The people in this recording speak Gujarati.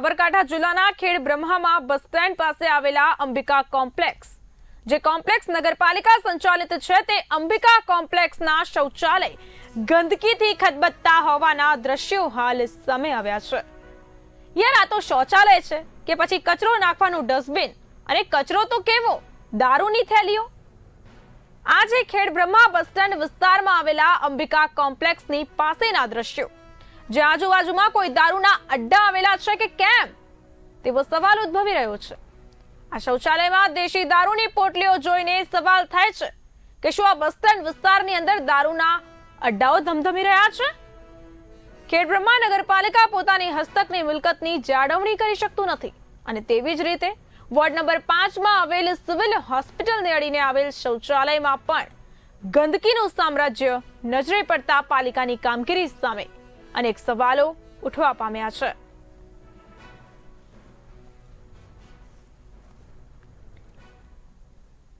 સાબરકાંઠા જિલ્લાના ખેડ બ્રહ્મામાં બસ સ્ટેન્ડ પાસે આવેલા અંબિકા કોમ્પ્લેક્સ, જે કોમ્પ્લેક્સ નગરપાલિકા સંચાલિત છે, તે અંબિકા કોમ્પ્લેક્સના શૌચાલય ગંદકીથી ખદબદતા હોવાના દ્રશ્યો હાલ સામે આવ્યા છે. યાર, આ તો શૌચાલય છે કે પછી કચરો નાખવાનું ડસ્ટબિન? અને કચરો તો કેવો? દારૂની થેલીઓ? આજે ખેડ બ્રહ્મા બસ સ્ટેન્ડ વિસ્તારમાં આવેલા અંબિકા કોમ્પ્લેક્સની પાસેના દ્રશ્યો. જે આજુબાજુમાં કોઈ દારૂના અડ્ડા આવેલા છે કે કેમ? તેવો સવાલ ઉદ્ભવી રહ્યો છે. આ શૌચાલયમાં દેશી દારૂની પોટલીઓ જોઈને સવાલ થાય છે કે શું આ બસ સ્ટેન્ડ વિસ્તારની અંદર દારૂના અડ્ડાઓ ધમધમી રહ્યા છે? ખેડ બ્રહ્મા નગરપાલિકા પોતાની હસ્તકની મિલકતની જાળવણી કરી શકતું નથી અને તેવી જ રીતે વોર્ડ નંબર પાંચમાં આવેલ સિવિલ હોસ્પિટલને અડીને આવેલ શૌચાલયમાં પણ ગંદકીનું સામ્રાજ્ય નજરે પડતા પાલિકાની કામગીરી સામે અનેક સવાલો ઉઠવા પામ્યા છે.